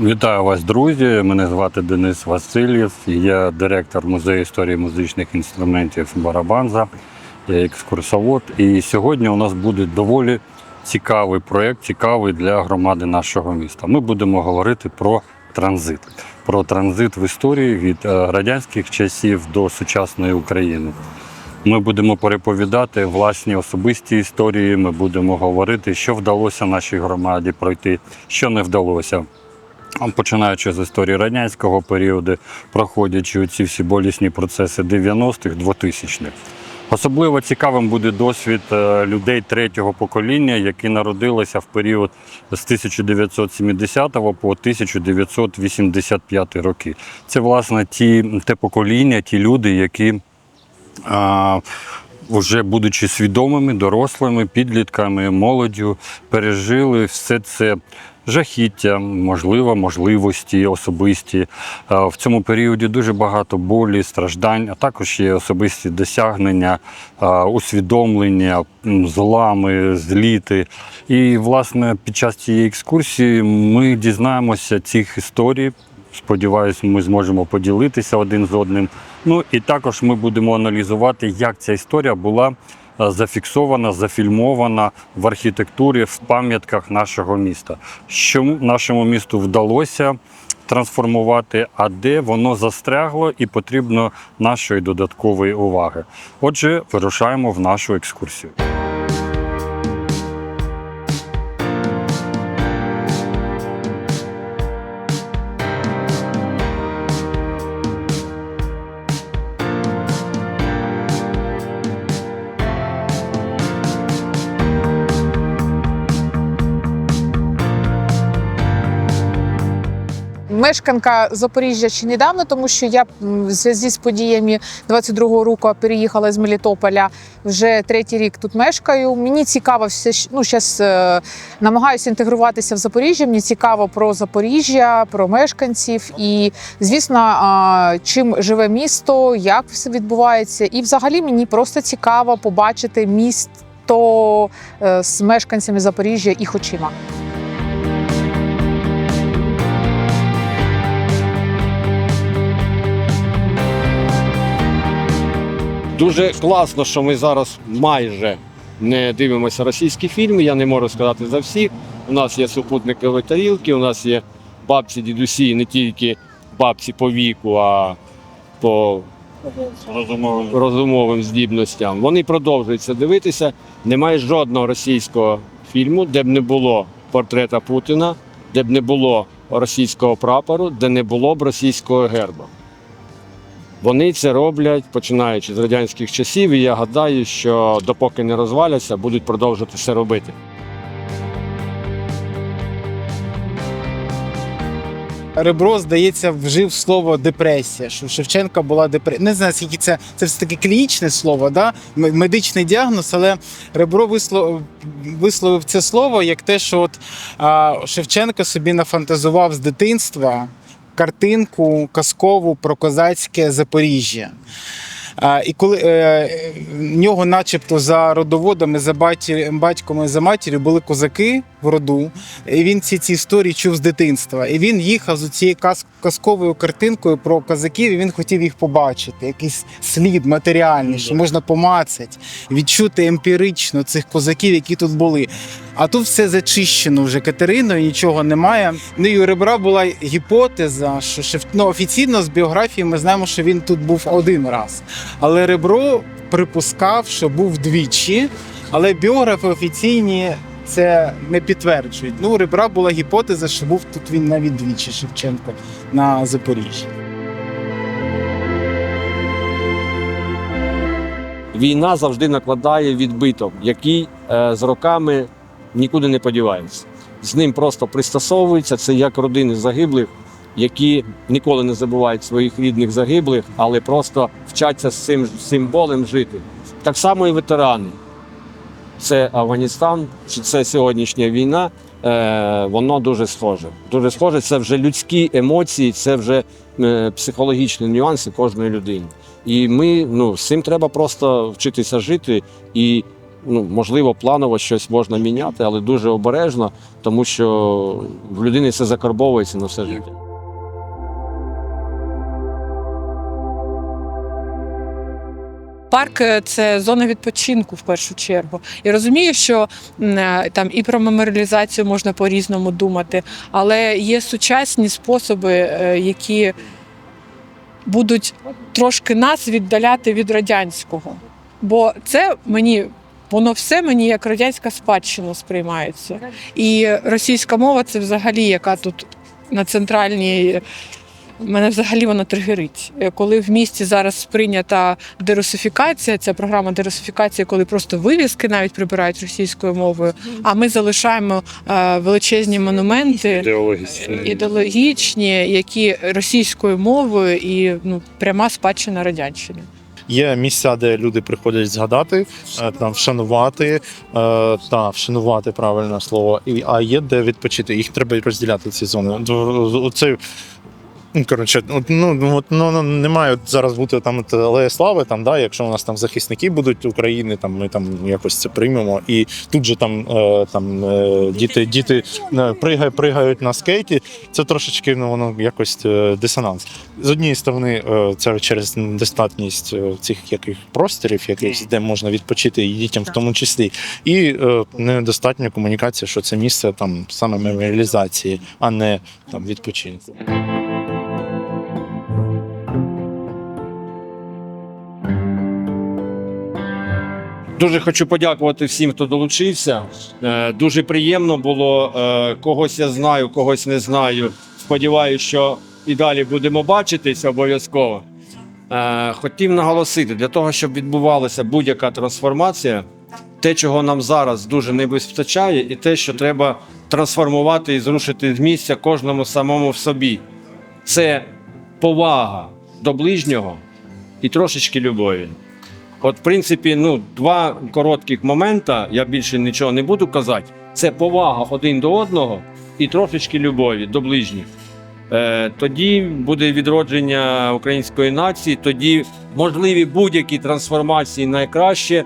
Вітаю вас, друзі. Мене звати Денис Васильєв. Я директор музею історії музичних інструментів Барабанза, я екскурсовод. І сьогодні у нас буде доволі цікавий проєкт, цікавий для громади нашого міста. Ми будемо говорити про транзит, про транзит в історії від е, радянських часів до сучасної України. Ми будемо переповідати власні особисті історії. Ми будемо говорити, що вдалося нашій громаді пройти, що не вдалося. Починаючи з історії радянського періоду, проходячи ці всі болісні процеси 90-х, 2000-х. Особливо цікавим буде досвід е, людей третього покоління, які народилися в період з 1970 по 1985 роки. Це власне ті те покоління, ті люди, які а, вже будучи свідомими, дорослими, підлітками, молоддю, пережили все це жахіття, можливо, можливості особисті. В цьому періоді дуже багато болі, страждань, а також є особисті досягнення, усвідомлення, злами, зліти. І, власне, під час цієї екскурсії ми дізнаємося цих історій. Сподіваюсь, ми зможемо поділитися один з одним. Ну і також ми будемо аналізувати, як ця історія була е, зафіксована, зафільмована в архітектурі, в пам'ятках нашого міста. Що нашому місту вдалося трансформувати, а де воно застрягло і потрібно нашої додаткової уваги. Отже, вирушаємо в нашу екскурсію. Мешканка Запоріжжя ще недавно, тому що я в зв'язку з подіями 22-го року переїхала з Мелітополя. Вже третій рік тут мешкаю. Мені цікаво все, ну зараз е, намагаюся інтегруватися в Запоріжжя. Мені цікаво про Запоріжжя, про мешканців і, звісно, чим живе місто, як все відбувається. І взагалі мені просто цікаво побачити місто е, з мешканцями Запоріжжя їх очима. Дуже класно, що ми зараз майже не дивимося російські фільми. Я не можу сказати за всіх. У нас є супутникові тарілки, у нас є бабці, дідусі, не тільки бабці по віку, а по Розумовим. розумовим здібностям. Вони продовжують це дивитися. Немає жодного російського фільму, де б не було портрета Путіна, де б не було російського прапору, де не було б російського герба. Вони це роблять починаючи з радянських часів, і я гадаю, що допоки не розваляться, будуть продовжувати це робити. Ребро, здається, вжив слово депресія, що Шевченка була депресія. Не знаю, скільки це, це все таки клінічне слово, да? медичний діагноз, але Ребро висловив, висловив це слово як те, що от, а, Шевченко собі нафантазував з дитинства картинку казкову про козацьке Запоріжжя. І коли е, в нього, начебто, за родоводами, за батьком і за матір'ю були козаки в роду, і він ці, ці історії чув з дитинства. І він їхав з цією каз, казковою картинкою про козаків, і він хотів їх побачити. Якийсь слід матеріальний, що можна помацати, відчути емпірично цих козаків, які тут були. А тут все зачищено вже Катериною, нічого немає. Ну і у ребра була гіпотеза, що Шев... ну, офіційно з біографії ми знаємо, що він тут був один раз. Але ребро припускав, що був двічі, але біографи офіційні це не підтверджують. Ну, ребра була гіпотеза, що був тут він навіть двічі Шевченко на Запоріжжі. Війна завжди накладає відбиток, який е, з роками нікуди не подівається. З ним просто пристосовуються. Це як родини загиблих, які ніколи не забувають своїх рідних загиблих, але просто вчаться з цим з цим болем жити. Так само і ветерани. Це Афганістан, чи це сьогоднішня війна. Е, воно дуже схоже. Дуже схоже. Це вже людські емоції, це вже е, психологічні нюанси кожної людини. І ми ну з цим треба просто вчитися жити і ну, можливо, планово щось можна міняти, але дуже обережно, тому що в людини це закарбовується на все життя. Парк е, це зона відпочинку в першу чергу. Я розумію, що е, там і про меморіалізацію можна по-різному думати, але є сучасні способи, е, які будуть трошки нас віддаляти від радянського. Бо це мені. Воно все мені як радянська спадщина сприймається. І російська мова це взагалі, яка тут на центральній. Мене взагалі вона тригерить. Е, Коли в місті зараз прийнята дерусифікація, ця програма дерусифікації, коли просто вивіски навіть прибирають російською мовою, а ми залишаємо е, величезні монументи Ідеологічно. ідеологічні, які російською мовою і ну пряма спадщина радянщини. Є місця, де люди приходять згадати, е, там вшанувати та вшанувати правильне слово. І а є де відпочити. Їх треба розділяти ці зони. Оце коротше, от, ну от ну ну, не має зараз бути там от алея слави. Там да, якщо у нас там захисники будуть України, там ми там якось це приймемо. І тут же там е, там е, діти, діти е, пригають, пригають на скейті. Це трошечки ну воно якось е, дисонанс. З однієї сторони, е, це через недостатність цих яких просторів, якихось, де можна відпочити і дітям в тому числі, і е, недостатня комунікація, що це місце там саме меморіалізації, а не там відпочинку. Дуже хочу подякувати всім, хто долучився. Е, Дуже приємно було. Е, Когось я знаю, когось не знаю. Сподіваюся, що і далі будемо бачитись обов'язково. Е, Хотів наголосити, для того, щоб відбувалася будь-яка трансформація, те, чого нам зараз дуже не вистачає, і те, що треба трансформувати і зрушити з місця кожному самому в собі. Це повага до ближнього і трошечки любові. От, в принципі, ну, два коротких момента, я більше нічого не буду казати. Це повага один до одного і трошечки любові до ближніх. Е, тоді буде відродження української нації, тоді можливі будь-які трансформації найкраще.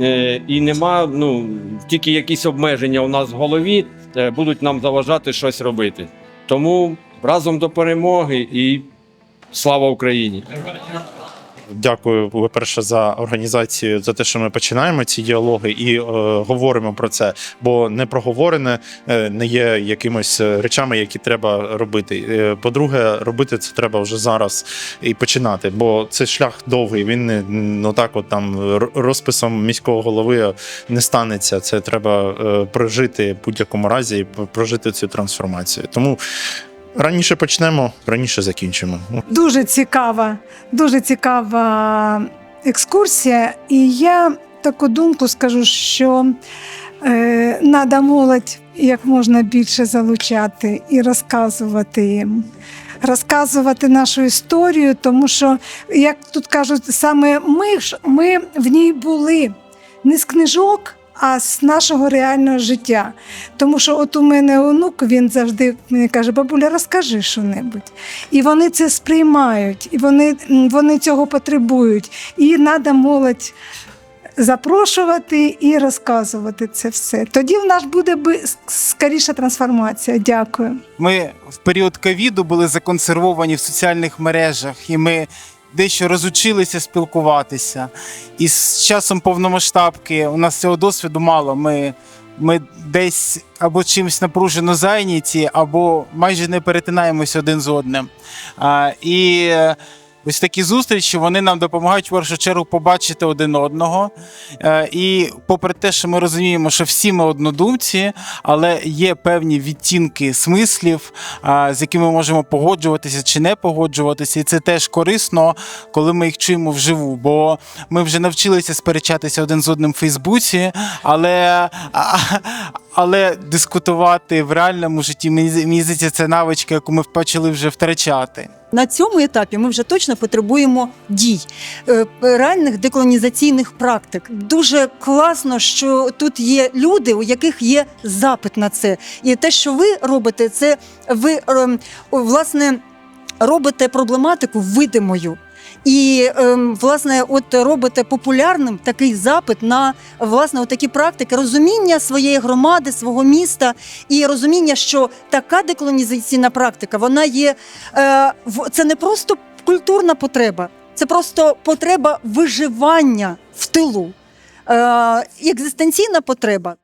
Е, і нема, ну, тільки якісь обмеження у нас в голові е, будуть нам заважати щось робити. Тому разом до перемоги і слава Україні! Дякую, по-перше, за організацію, за те, що ми починаємо ці діалоги і е, говоримо про це. Бо непроговорене е, не є якимось е, речами, які треба робити. Е, По-друге, робити це треба вже зараз і починати, бо це шлях довгий. Він не ну так, от там розписом міського голови не станеться. Це треба е, прожити в будь-якому разі, прожити цю трансформацію. Тому раніше почнемо, раніше закінчимо. Дуже цікава, дуже цікава екскурсія. І я таку думку скажу, що е, треба молодь як можна більше залучати і розказувати їм. Розказувати нашу історію, тому що, як тут кажуть, саме ми ж ми в ній були не з книжок, а з нашого реального життя. Тому що от у мене онук, він завжди мені каже: бабуля, розкажи що-небудь. І вони це сприймають, і вони, вони цього потребують. І треба молодь запрошувати і розказувати це все. Тоді в нас буде скоріша трансформація. Дякую. Ми в період ковіду були законсервовані в соціальних мережах, і ми дещо розучилися спілкуватися. І з часом повномасштабки у нас цього досвіду мало. Ми, ми десь або чимось напружено зайняті, або майже не перетинаємося один з одним. А, і ось такі зустрічі вони нам допомагають в першу чергу побачити один одного. Е, І попри те, що ми розуміємо, що всі ми однодумці, але є певні відтінки смислів, з якими ми можемо погоджуватися чи не погоджуватися, і це теж корисно, коли ми їх чуємо вживу. Бо ми вже навчилися сперечатися один з одним в Фейсбуці, але. Але дискутувати в реальному житті мені здається, це навичка, яку ми почали вже втрачати. На цьому етапі ми вже точно потребуємо дій, е, реальних деколонізаційних практик. Дуже класно, що тут є люди, у яких є запит на це. І те, що ви робите, це ви ем, власне робите проблематику видимою. І ем, власне, от робите популярним такий запит на власне такі практики, розуміння своєї громади, свого міста, і розуміння, що така деколонізаційна практика, вона є е, це не просто культурна потреба, це просто потреба виживання в тилу, е, екзистенційна потреба.